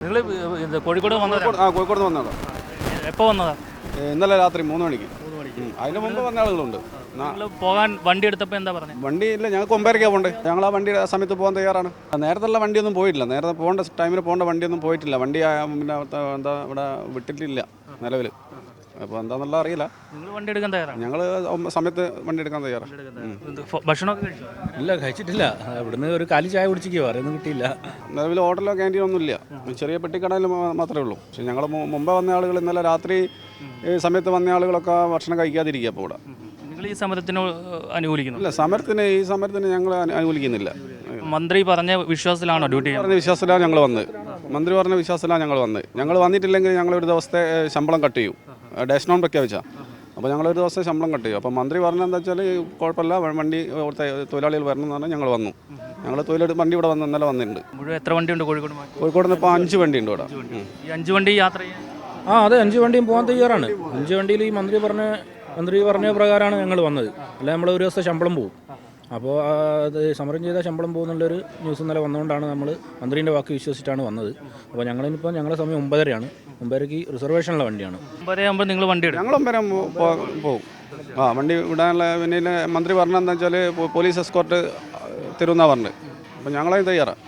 നിങ്ങൾ ഇത് കോഴിക്കോട് വന്നത് ആ കോഴിക്കോട് വന്നതാണ് എപ്പോൾ വന്നതാ? ഇന്നലെ രാത്രി മൂന്ന് മണിക്ക്. ഉം. അതിന് മുമ്പ് വന്ന ആളുകളുണ്ട്. നാ- നിങ്ങൾ പോകാൻ വണ്ടി എടുത്തപ്പോൾ എന്താ പറഞ്ഞത് വണ്ടി ഇല്ല ഞങ്ങൾക്ക് ഒമ്പതരയ്ക്കാണ് പോകണ്ടേ ഞങ്ങൾ ആ വണ്ടി ആ സമയത്ത് പോകാൻ തയ്യാറാണ്. നേരത്തുള്ള വണ്ടിയൊന്നും പോയിട്ടില്ല. നേരത്തെ പോകേണ്ട ടൈമിൽ പോകേണ്ട വണ്ടിയൊന്നും പോയിട്ടില്ല. വണ്ടി ആ, പിന്നെ അവിടുത്തെ എന്താ ഇവിടെ വിട്ടിട്ടില്ല നിലവിൽ അപ്പോൾ എന്താണെന്നുള്ള അറിയില്ല. നിങ്ങൾ വണ്ടി എടുക്കാൻ തയ്യാറാണ്? ഞങ്ങൾ സമയത്ത് വണ്ടി എടുക്കാൻ തയ്യാറാണ് ഭക്ഷണമൊക്കെ കഴിച്ചു? ഇല്ല കഴിച്ചിട്ടില്ല. ഇവിടുന്ന് ഒരു കാലി ചായ കുടിച്ചിരിക്കുക വേറെ ഒന്നും കിട്ടിയില്ല. നിലവിൽ ഹോട്ടലോ ക്യാന്റീനോ ഒന്നും ഇല്ല. ചെറിയ പെട്ടിക്കടയിൽ മാത്രമേ ഉള്ളൂ. പക്ഷേ ഞങ്ങൾ മുമ്പേ വന്ന ആളുകൾ ഇന്നലെ രാത്രി ഈ സമയത്ത് വന്ന ആളുകളൊക്കെ ഭക്ഷണം കഴിക്കാതിരിക്കുക അപ്പോൾ ഇവിടെ. നിങ്ങൾ ഈ സമരത്തിന് അനുകൂലിക്കുന്നു? ഇല്ല സമരത്തിന് ഈ സമരത്തിന് ഞങ്ങൾ അനു- അനുകൂലിക്കുന്നില്ല. മന്ത്രി പറഞ്ഞ വിശ്വാസത്തിലാണോ ഡ്യൂട്ടി പറഞ്ഞ വിശ്വാസത്തിലാണ് ഞങ്ങൾ വന്നത്. മന്ത്രി പറഞ്ഞ വിശ്വാസത്തിലാണ് ഞങ്ങൾ വന്നത്. ഞങ്ങൾ വന്നിട്ടില്ലെങ്കിൽ ഞങ്ങൾ ഒരു ദിവസത്തെ ശമ്പളം കട്ട് ചെയ്യും. ഡാഷ് നോൺ പ്രഖ്യാപിച്ച. അപ്പോൾ ഞങ്ങൾ ഒരു ദിവസം ശമ്പളം കട്ട് ചെയ്യും അപ്പോൾ മന്ത്രി പറഞ്ഞെന്താ വെച്ചാൽ കുഴപ്പമില്ല വണ്ടി ഇവിടുത്തെ തൊഴിലാളികൾ വരണം എന്ന് പറഞ്ഞാൽ ഞങ്ങൾ വന്നു. ഞങ്ങൾ തൊഴിലെടുത്ത് വണ്ടി ഇവിടെ വന്ന് ഇന്നലെ വന്നിട്ടുണ്ട്. മുഴുവൻ എത്ര വണ്ടിയുണ്ട് കോഴിക്കോട് മാറ്റി? കോഴിക്കോട് നിന്ന് ഇപ്പോൾ അഞ്ച് വണ്ടി ഉണ്ട് ഇവിടെ. ഈ അഞ്ച് വണ്ടി യാത്ര ചെയ്യാൻ? ആ അതെ അഞ്ച് വണ്ടിയും പോകാൻ തയ്യാറാണ്. അഞ്ച് വണ്ടിയിൽ ഈ മന്ത്രി പറഞ്ഞ മന്ത്രി പറഞ്ഞ പ്രകാരമാണ് ഞങ്ങൾ വന്നത്. അല്ല നമ്മൾ ഒരു ദിവസം ശമ്പളം പോകും അപ്പോൾ അത് സമരം ചെയ്താൽ ശമ്പളം പോകുന്നുള്ളൊരു ന്യൂസ് ഇന്നലെ വന്നുകൊണ്ടാണ് നമ്മൾ മന്ത്രീന്റെ വാക്ക് വിശ്വസിച്ചിട്ടാണ് വന്നത്. അപ്പോൾ ഞങ്ങളിപ്പോൾ ഞങ്ങളുടെ സമയം ഒമ്പതരയാണ്. ഒമ്പതരയ്ക്ക് റിസർവേഷനുള്ള വണ്ടിയാണ്. ഒമ്പതര ആകുമ്പോൾ നിങ്ങൾ വണ്ടി എടുക്കും. ഞങ്ങൾ വരെ പോകും ആ വണ്ടി വിടാനുള്ള പിന്നെ മന്ത്രി പറഞ്ഞെന്താ വെച്ചാൽ പോലീസ് എസ്കോർട്ട് തരുമെന്നാണ് പറഞ്ഞത് അപ്പോൾ ഞങ്ങളതിന് തയ്യാറാണ്.